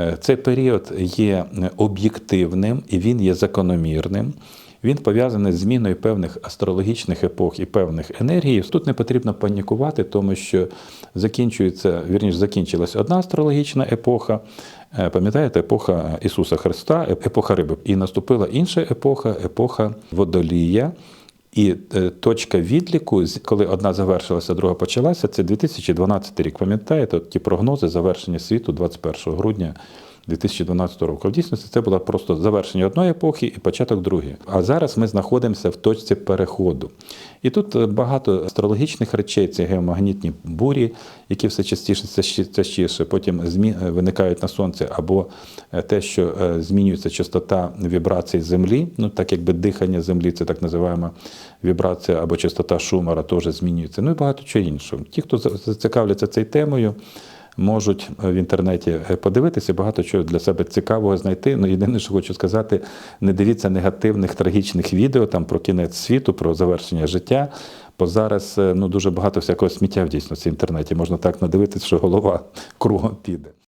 Е, Цей період є об'єктивним і він є закономірним. Він пов'язаний з зміною певних астрологічних епох і певних енергій. Тут не потрібно панікувати, тому що закінчується, вірніше, закінчилась одна астрологічна епоха. Е, Пам'ятаєте, епоха Ісуса Христа, епоха риби. І наступила інша епоха, епоха водолія. І е, точка відліку, коли одна завершилася, друга почалася, це 2012 рік. Пам'ятаєте, ті прогнози завершення світу 21 грудня 2012 року. В дійсності це було просто завершення одної епохи і початок другої. А зараз ми знаходимося в точці переходу. І тут е, багато астрологічних речей, це геомагнітні бурі, які все частіше часті- частіше потім змі... е, виникають на сонці, або е, те, що змінюється частота вібрацій землі, ну так якби дихання землі, це так називаємо вібрація або частота шумера теж змінюється. Ну і багато чого іншого. Ті, хто зацікавляться цією темою, можуть в інтернеті е, подивитися, багато чого для себе цікавого знайти. Ну, єдине, що хочу сказати, не дивіться негативних, трагічних відео там про кінець світу, про завершення життя. Бо зараз е, ну, дуже багато всякого сміття в дійсності в інтернеті. Можна так надивитися, що голова кругом піде.